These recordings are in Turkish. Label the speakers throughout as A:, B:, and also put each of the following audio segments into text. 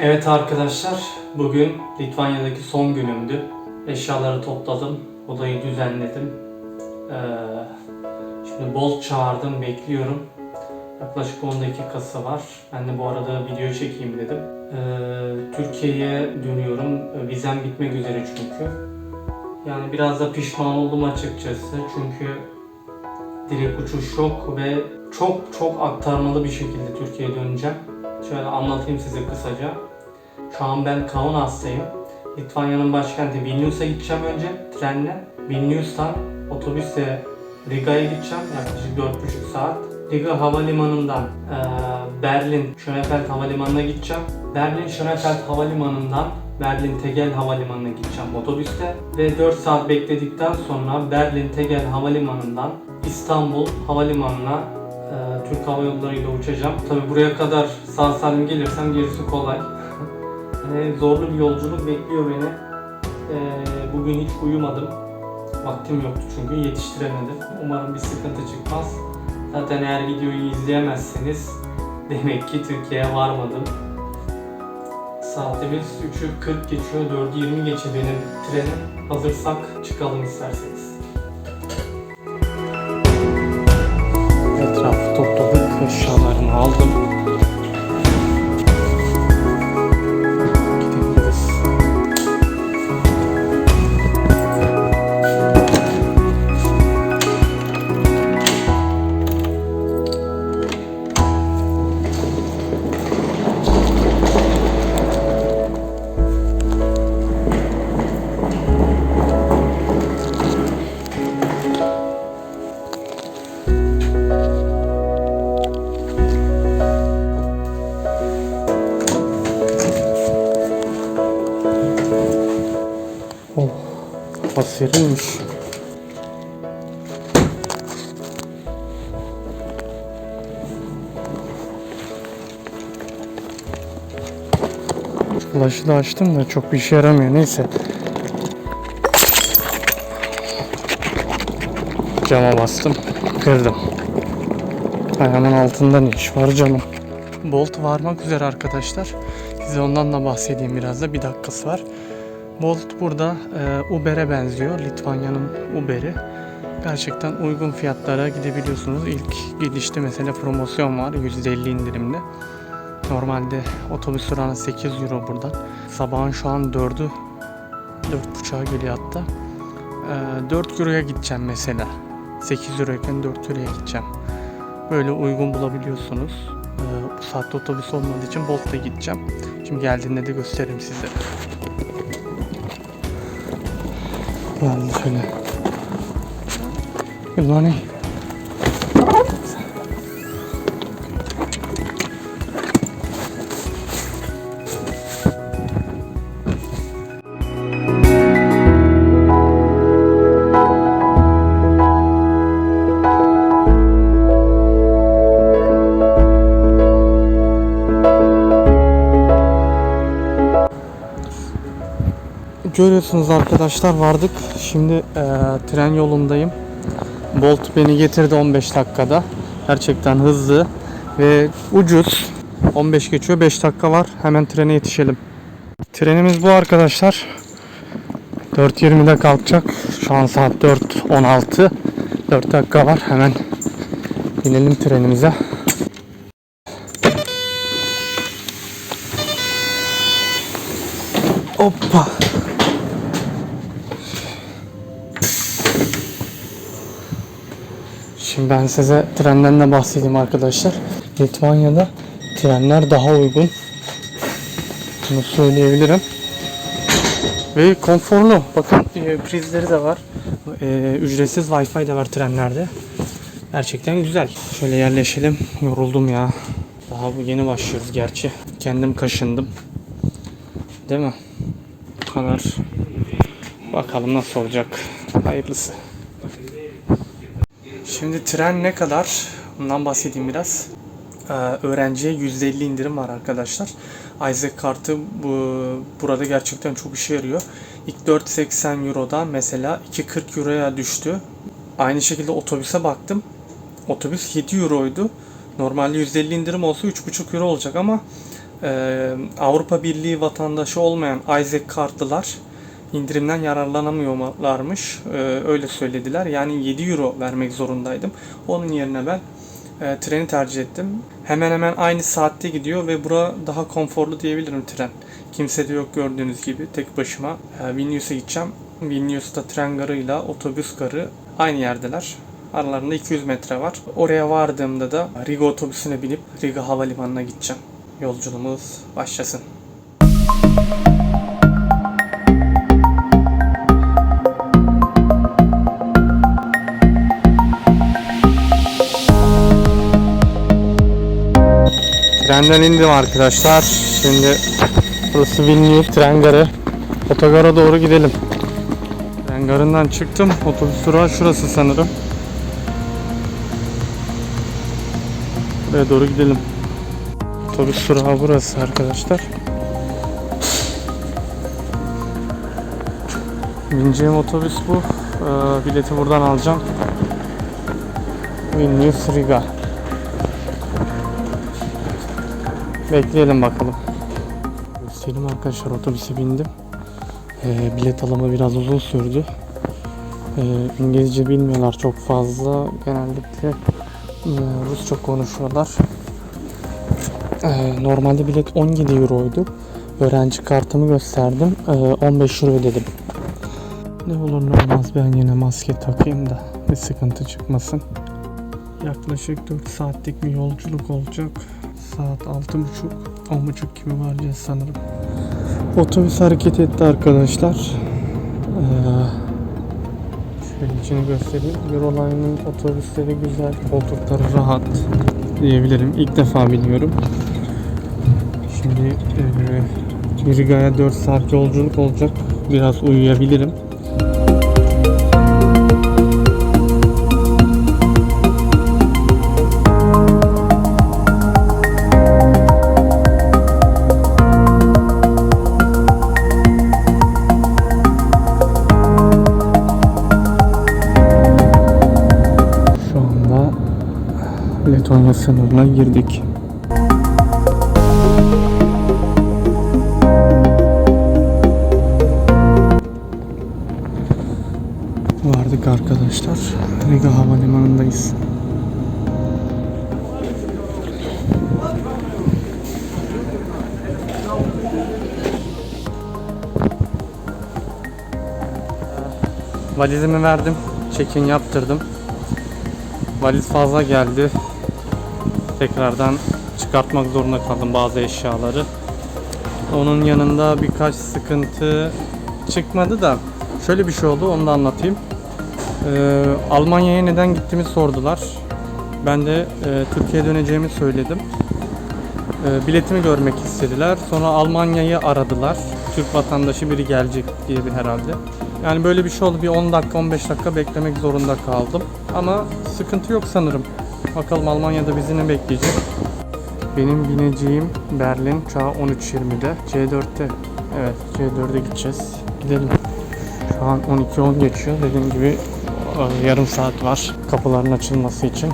A: Evet arkadaşlar, bugün Litvanya'daki son günümdü. Eşyaları topladım, odayı düzenledim. Ee, şimdi Bolt çağırdım, bekliyorum. Yaklaşık 10 dakikası var. Ben de bu arada video çekeyim dedim. Ee, Türkiye'ye dönüyorum. Vizem bitmek üzere çünkü. Yani biraz da pişman oldum açıkçası. Çünkü direkt uçuş yok ve çok çok aktarmalı bir şekilde Türkiye'ye döneceğim. Şöyle anlatayım size kısaca. Şu an ben Kaunas'tayım. Litvanya'nın başkenti Vilnius'a gideceğim önce trenle. Vilnius'tan otobüsle Riga'ya gideceğim yaklaşık 4,5 saat. Riga havalimanından eee, Berlin Schönefeld havalimanına gideceğim. Berlin Schönefeld havalimanından Berlin Tegel havalimanına gideceğim otobüste ve 4 saat bekledikten sonra Berlin Tegel havalimanından İstanbul havalimanına Türk Hava Yolları ile uçacağım. Tabi buraya kadar sağ salim gelirsem gerisi kolay. Yani zorlu bir yolculuk bekliyor beni. Eee, bugün hiç uyumadım. Vaktim yoktu çünkü yetiştiremedim. Umarım bir sıkıntı çıkmaz. Zaten eğer videoyu izleyemezseniz demek ki Türkiye'ye varmadım. Saatimiz 3'ü 40 geçiyor, 4'ü 20 geçiyor benim trenim. Hazırsak çıkalım isterseniz. Flaşı da açtım da çok bir işe yaramıyor. Neyse. Cama bastım. Kırdım. Ayağımın altında ne iş var camın. Bolt varmak üzere arkadaşlar. Size ondan da bahsedeyim biraz da. Bir dakikası var. Bolt burada e, Uber'e benziyor. Litvanya'nın Uber'i. Gerçekten uygun fiyatlara gidebiliyorsunuz. İlk gidişte mesela promosyon var. %50 indirimli. Normalde otobüs oranı 8 euro buradan. Sabahın şu an 4'ü 4.5'a geliyor hatta. E, 4 euroya gideceğim mesela. 8 euroyken 4 euroya gideceğim. Böyle uygun bulabiliyorsunuz. E, bu saatte otobüs olmadığı için Bolt'la gideceğim. Şimdi geldiğinde de gösteririm size. Geldi şöyle. Good morning. Görüyorsunuz arkadaşlar vardık. Şimdi eee, tren yolundayım. Bolt beni getirdi 15 dakikada. Gerçekten hızlı ve ucuz. 15 geçiyor 5 dakika var. Hemen trene yetişelim. Trenimiz bu arkadaşlar. 4.20'de kalkacak. Şu an saat 4.16. 4 dakika var. Hemen binelim trenimize. Hoppa. Ben size trenden de bahsedeyim arkadaşlar. Litvanya'da trenler daha uygun. Bunu söyleyebilirim. Ve konforlu. Bakın e, prizleri de var. E, ücretsiz Wi-Fi de var trenlerde. Gerçekten güzel. Şöyle yerleşelim. Yoruldum ya. Daha bu yeni başlıyoruz gerçi. Kendim kaşındım. Değil mi? Bu kadar. Bakalım nasıl olacak. Hayırlısı. Şimdi tren ne kadar? Bundan bahsedeyim biraz. Ee, öğrenciye %50 indirim var arkadaşlar. Isaac kartı bu burada gerçekten çok işe yarıyor. İlk 4.80 Euro'dan mesela 2.40 Euro'ya düştü. Aynı şekilde otobüse baktım. Otobüs 7 Euro'ydu. Normalde %50 indirim olsa 3.5 Euro olacak ama Ee, Avrupa Birliği vatandaşı olmayan Isaac kartlılar indirimden yararlanamıyorlarmış. Ee, öyle söylediler. Yani 7 euro vermek zorundaydım. Onun yerine ben e, treni tercih ettim. Hemen hemen aynı saatte gidiyor ve bura daha konforlu diyebilirim tren. Kimse de yok gördüğünüz gibi tek başıma. E, Vilnius'a gideceğim. Vilnius'ta tren garıyla otobüs garı aynı yerdeler. Aralarında 200 metre var. Oraya vardığımda da Riga otobüsüne binip Riga Havalimanı'na gideceğim. Yolculuğumuz başlasın. Trenden indim arkadaşlar. Şimdi burası Vilnius tren garı. Otogara doğru gidelim. Tren garından çıktım. Otobüs durağı şurası sanırım. Buraya doğru gidelim. Otobüs durağı burası arkadaşlar. Bineceğim otobüs bu. Ee, bileti buradan alacağım. Vilnius Riga. Bekleyelim bakalım. Göstereyim arkadaşlar otobüse bindim. Ee, bilet alımı biraz uzun sürdü. Ee, İngilizce bilmiyorlar çok fazla. Genellikle e, Rusça konuşuyorlar. Ee, normalde bilet 17 euroydu. Öğrenci kartımı gösterdim. Ee, 15 euro ödedim. Ne olur ne olmaz ben yine maske takayım da bir sıkıntı çıkmasın. Yaklaşık 4 saatlik bir yolculuk olacak. Saat 6.30 10.30 gibi varacağız sanırım. Otobüs hareket etti arkadaşlar. Ee, şöyle içini göstereyim. Euroline'ın otobüsleri güzel, koltukları rahat diyebilirim. İlk defa biniyorum. Şimdi e, Riga'ya 4 saat yolculuk olacak. Biraz uyuyabilirim. Sınırına girdik. Vardık arkadaşlar. Riga Havalimanı'ndayız. Valizimi verdim. Check-in yaptırdım. Valiz fazla geldi. Tekrardan çıkartmak zorunda kaldım bazı eşyaları. Onun yanında birkaç sıkıntı çıkmadı da şöyle bir şey oldu onu da anlatayım. Ee, Almanya'ya neden gittiğimi sordular. Ben de e, Türkiye'ye döneceğimi söyledim. E, biletimi görmek istediler. Sonra Almanya'yı aradılar. Türk vatandaşı biri gelecek diye bir herhalde. Yani böyle bir şey oldu. Bir 10 dakika 15 dakika beklemek zorunda kaldım. Ama sıkıntı yok sanırım. Bakalım Almanya'da bizi ne bekleyecek. Benim bineceğim Berlin uçağı 13.20'de. C4'te. Evet C4'e gideceğiz. Gidelim. Şu an 12.10 geçiyor. Dediğim gibi e, yarım saat var kapıların açılması için.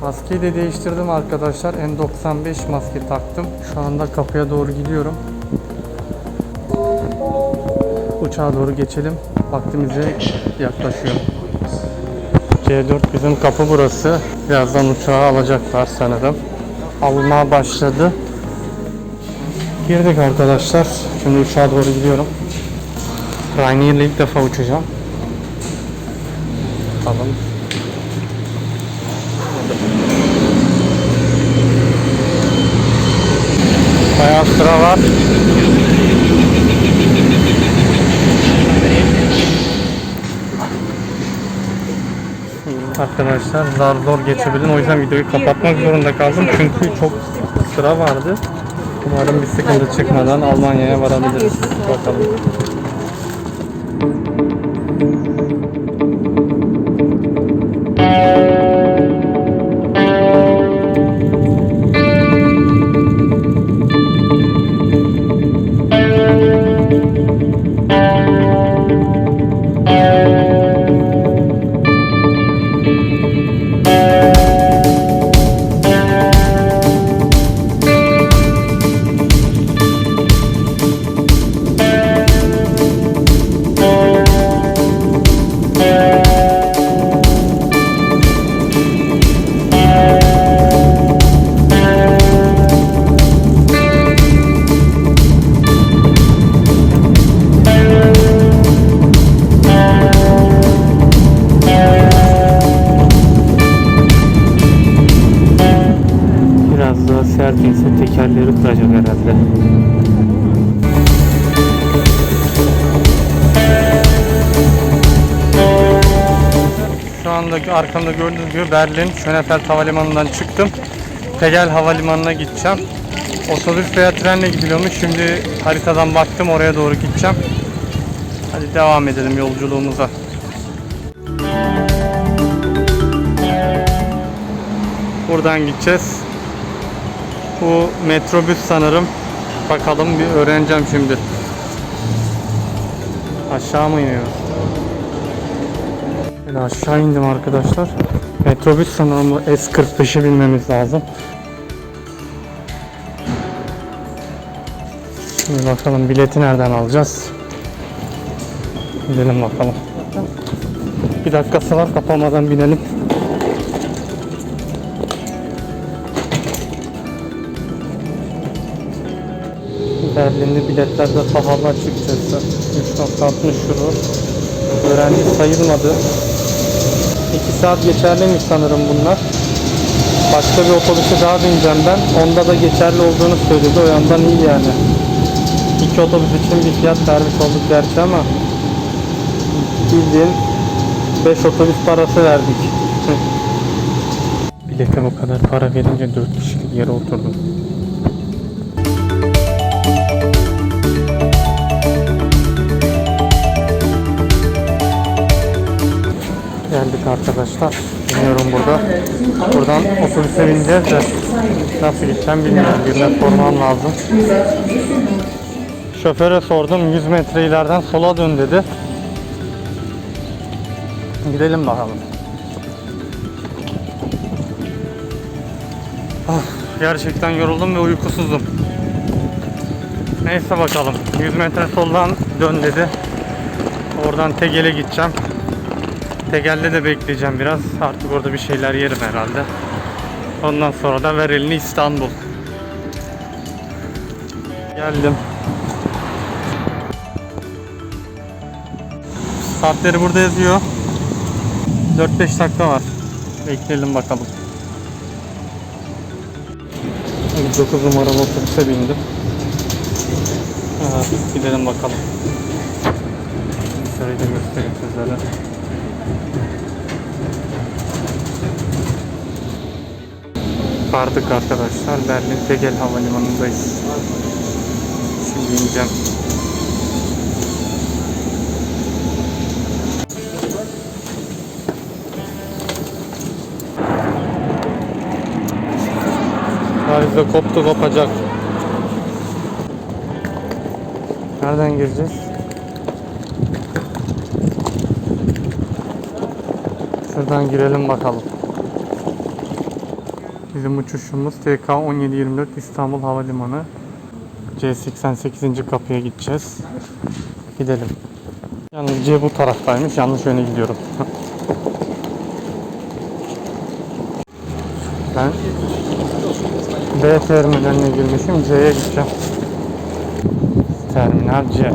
A: Maskeyi de değiştirdim arkadaşlar. N95 maske taktım. Şu anda kapıya doğru gidiyorum. Uçağa doğru geçelim. Vaktimize yaklaşıyor. C4 bizim kapı burası. Birazdan uçağı alacaklar sanırım. Almaya başladı. Girdik arkadaşlar. Şimdi uçağa doğru gidiyorum. Ryanair'le ilk defa uçacağım. Bakalım. Bayağı sıra var. Arkadaşlar zar zor geçebildim. O yüzden videoyu kapatmak zorunda kaldım. Çünkü çok sıra vardı. Umarım bir sıkıntı çıkmadan Almanya'ya varabiliriz. Bakalım. Arkamda gördüğünüz gibi Berlin Schönefeld Havalimanı'ndan çıktım. Tegel Havalimanı'na gideceğim. Otobüs veya trenle gidiliyormuş. Şimdi haritadan baktım oraya doğru gideceğim. Hadi devam edelim yolculuğumuza. Buradan gideceğiz. Bu metrobüs sanırım. Bakalım bir öğreneceğim şimdi. Aşağı mı iniyoruz? Böyle aşağı indim arkadaşlar. Metrobüs sanırım bu S45'e binmemiz lazım. Şimdi bakalım bileti nereden alacağız? Gidelim bakalım. Bir dakikası var kapamadan binelim. Berlin'de biletlerde pahalı açıkçası. 3.60 euro. Öğrenci sayılmadı. 2 saat geçerliymiş sanırım bunlar. Başka bir otobüse daha bineceğim ben. Onda da geçerli olduğunu söyledi. O yandan iyi yani. İki otobüs için bir fiyat vermiş olduk gerçi ama bildiğin 5 otobüs parası verdik. Bilete bu kadar para verince 4 kişilik yere oturdum. Geldik arkadaşlar. Bilmiyorum burada. Buradan otobüse bineceğiz de nasıl gideceğim bilmiyorum. Birine sormam lazım. Şoföre sordum 100 metre ileriden sola dön dedi. Gidelim bakalım. Of, gerçekten yoruldum ve uykusuzum. Neyse bakalım. 100 metre soldan dön dedi. Oradan Tegel'e gideceğim. Tegel'de de bekleyeceğim biraz. Artık orada bir şeyler yerim herhalde. Ondan sonra da ver elini İstanbul. Geldim. Saatleri burada yazıyor. 4-5 dakika var. Bekleyelim bakalım. 9 numaralı otobüse bindim. Evet, gidelim bakalım. Şöyle göstereyim sizlere. Vardık arkadaşlar. Berlin Tegel Havalimanı'ndayız. Şimdi ineceğim. Valize koptu kopacak. Nereden gireceğiz? Şuradan girelim bakalım. Bizim uçuşumuz TK 1724 İstanbul Havalimanı. C88. kapıya gideceğiz. Gidelim. Yalnız C bu taraftaymış. Yanlış yöne gidiyorum. ben B terminaline girmişim. C'ye gideceğim. Terminal C.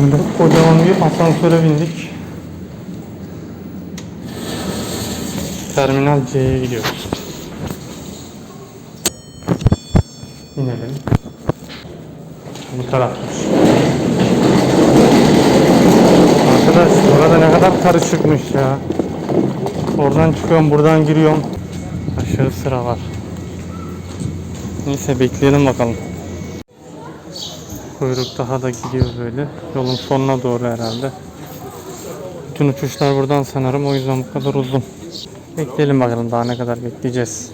A: Şimdi kocaman bir asansöre bindik. Terminal C'ye gidiyoruz. İnelim. Bu tarafmış. Arkadaş burada ne kadar karışıkmış ya. Oradan çıkıyorum buradan giriyorum. Aşırı sıra var. Neyse bekleyelim bakalım. Kuyruk daha da gidiyor böyle. Yolun sonuna doğru herhalde. Bütün uçuşlar buradan sanırım o yüzden bu kadar uzun. Bekleyelim bakalım daha ne kadar bekleyeceğiz.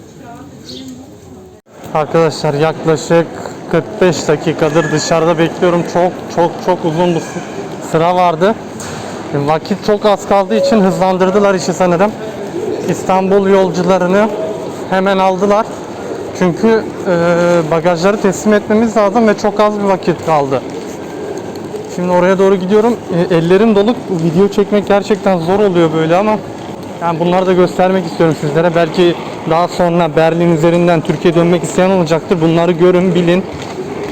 A: Arkadaşlar yaklaşık 45 dakikadır dışarıda bekliyorum. Çok çok çok uzun bir sıra vardı. Vakit çok az kaldığı için hızlandırdılar işi sanırım. İstanbul yolcularını hemen aldılar. Çünkü e, bagajları teslim etmemiz lazım ve çok az bir vakit kaldı. Şimdi oraya doğru gidiyorum. E, ellerim dolu. Video çekmek gerçekten zor oluyor böyle ama yani bunları da göstermek istiyorum sizlere. Belki daha sonra Berlin üzerinden Türkiye dönmek isteyen olacaktır. Bunları görün, bilin.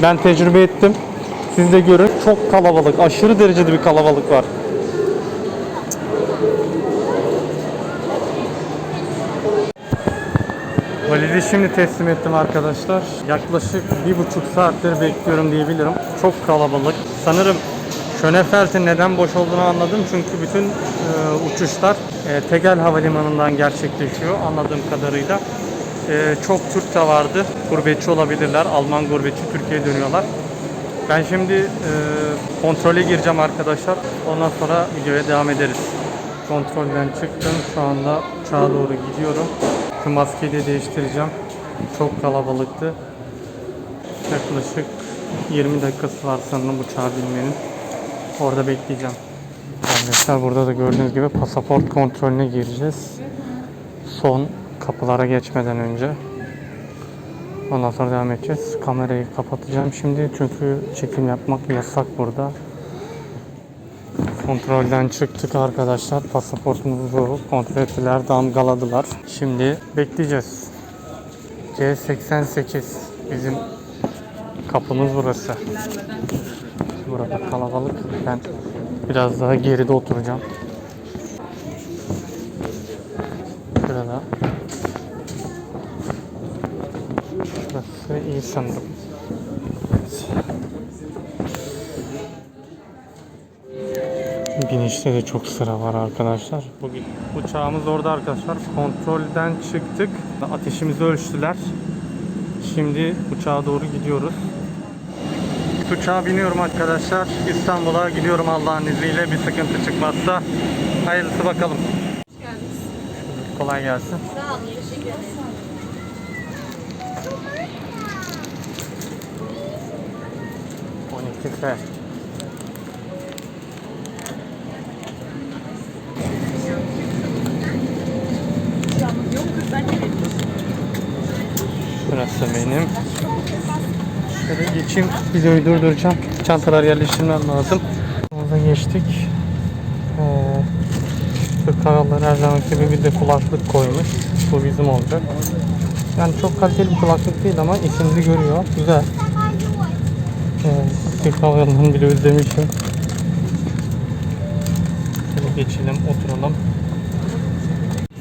A: Ben tecrübe ettim. Siz de görün. Çok kalabalık, aşırı derecede bir kalabalık var. Valizi şimdi teslim ettim arkadaşlar. Yaklaşık bir buçuk saattir bekliyorum diyebilirim. Çok kalabalık. Sanırım Schönefeld'in neden boş olduğunu anladım. Çünkü bütün e, uçuşlar e, Tegel Havalimanı'ndan gerçekleşiyor anladığım kadarıyla. E, çok Türk de vardı. Gurbetçi olabilirler. Alman gurbetçi Türkiye'ye dönüyorlar. Ben şimdi e, kontrole gireceğim arkadaşlar. Ondan sonra videoya devam ederiz. Kontrolden çıktım. Şu anda uçağa doğru gidiyorum. Şu maskeyi de değiştireceğim. Çok kalabalıktı. Yaklaşık 20 dakikası var sanırım uçağa binmenin. Orada bekleyeceğim. Arkadaşlar burada da gördüğünüz gibi pasaport kontrolüne gireceğiz. Son kapılara geçmeden önce. Ondan sonra devam edeceğiz. Kamerayı kapatacağım şimdi çünkü çekim yapmak yasak burada. Kontrolden çıktık arkadaşlar. Pasaportumuzu kontrol ettiler, damgaladılar. Şimdi bekleyeceğiz. C88 bizim kapımız burası. Burada kalabalık. Ben biraz daha geride oturacağım. Şurada. Burası iyi sanırım. Binişte de çok sıra var arkadaşlar. Bugün uçağımız orada arkadaşlar. Kontrolden çıktık. Ateşimizi ölçtüler. Şimdi uçağa doğru gidiyoruz. Uçağa biniyorum arkadaşlar. İstanbul'a gidiyorum Allah'ın izniyle bir sıkıntı çıkmazsa. Hayırlısı bakalım. Kolay gelsin.
B: Sağ olun, teşekkür ederim.
A: On iki F. Burası benim. Şöyle geçeyim. Videoyu durduracağım. Çantalar yerleştirmem lazım. Orada geçtik. Ee, Hava her zaman gibi bir de kulaklık koymuş. Bu bizim olacak. Yani çok kaliteli bir kulaklık değil ama işimizi görüyor. Güzel. Ee, Türk Hava bile özlemişim. Şöyle geçelim, oturalım.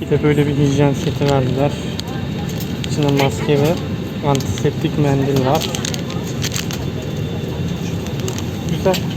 A: Bir de böyle bir hijyen seti verdiler. İçinde maske ve antiseptik mendil var. Güzel.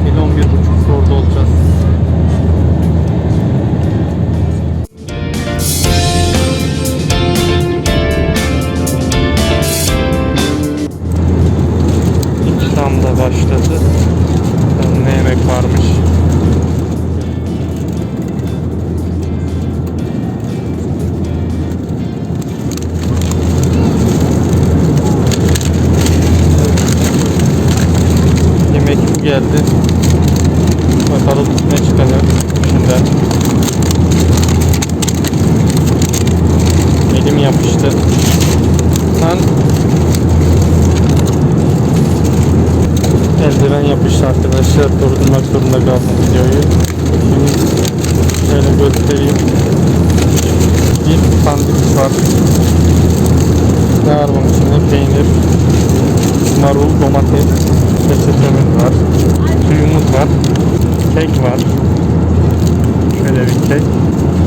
A: Türkiye saatiyle Elim yapıştı. Lan eldiven yapıştı arkadaşlar. Durdurmak zorunda kaldım videoyu. Şimdi şöyle göstereyim. Bir sandviç var. Ne var bunun içinde? Peynir, marul, domates, reçetemiz var. Suyumuz var. Kek var. Şöyle bir kek.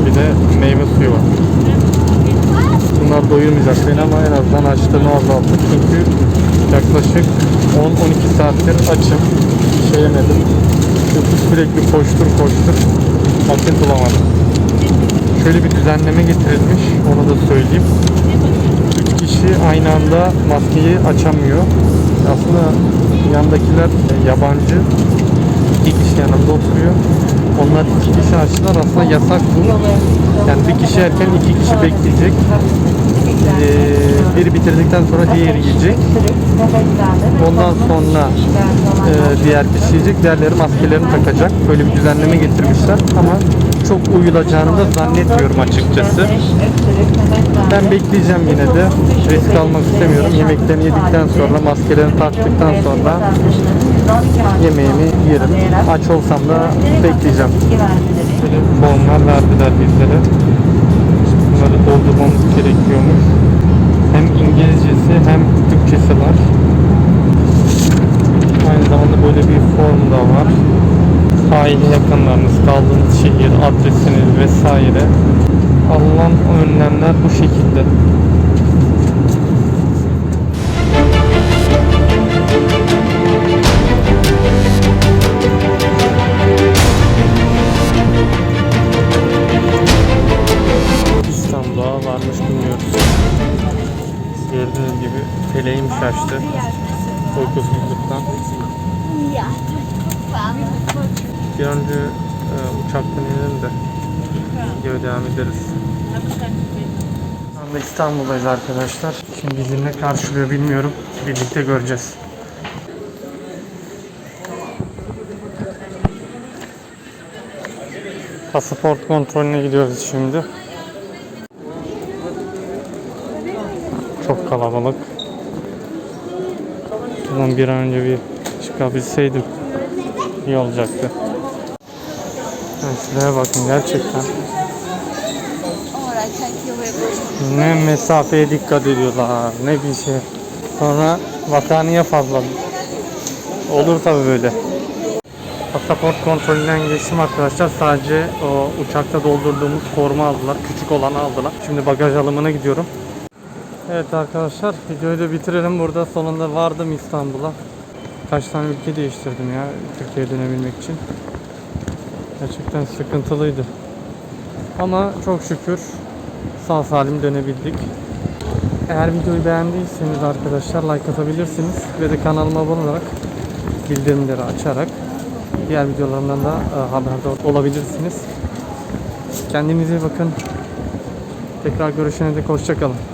A: Bir de meyve suyu var. Bunlar doyurmayacak beni ama en azından açlığımı azalttı. Çünkü yaklaşık 10-12 saattir açım. Bir şey yemedim. Çünkü sürekli koştur koştur. Vakit bulamadım. Şöyle bir düzenleme getirilmiş. Onu da söyleyeyim. 3 kişi aynı anda maskeyi açamıyor. Aslında yandakiler e, yabancı. İki kişi yanımda oturuyor. Onlar iki kişi açtılar. Aslında yasak bu. Yani bir kişi erken iki kişi bekleyecek.
B: Ee, biri bitirdikten sonra diğeri yiyecek. Ondan sonra e, diğer kişi yiyecek, diğerleri maskelerini takacak. Böyle bir düzenleme getirmişler ama çok uyulacağını da zannetmiyorum açıkçası. Ben bekleyeceğim yine de. Risk almak istemiyorum. Yemeklerini yedikten sonra, maskelerini taktıktan sonra yemeğimi yerim. Aç olsam da bekleyeceğim. Formlar verdiler bizlere. Doldurmamız gerekiyormuş. Hem İngilizcesi hem Türkçesi var. Aynı zamanda böyle bir form da var. Aile yakınlarınız, kaldığınız şehir, adresiniz vesaire. Alınan önlemler bu şekilde. Şaştı. Uykusuzluktan. Bir önce e, uçaktan inelim de videoya devam ederiz. Şu anda İstanbul'dayız arkadaşlar. Şimdi bizi ne karşılıyor bilmiyorum. Birlikte göreceğiz. Pasaport kontrolüne gidiyoruz şimdi. Çok kalabalık. Ulan bir an önce bir çıkabilseydim iyi olacaktı. Yani şuraya bakın gerçekten. Ne mesafeye dikkat ediyorlar ne bir şey. Sonra vataniye fazla. Olur tabi böyle. Pasaport kontrolünden geçtim arkadaşlar. Sadece o uçakta doldurduğumuz formu aldılar. Küçük olanı aldılar. Şimdi bagaj alımına gidiyorum. Evet arkadaşlar videoyu da bitirelim. Burada sonunda vardım İstanbul'a. Kaç tane ülke değiştirdim ya Türkiye'ye dönebilmek için. Gerçekten sıkıntılıydı. Ama çok şükür sağ salim dönebildik. Eğer videoyu beğendiyseniz arkadaşlar like atabilirsiniz ve de kanalıma abone olarak bildirimleri açarak diğer videolarımdan da e, haberdar olabilirsiniz. Kendinize iyi bakın. Tekrar görüşene dek hoşçakalın.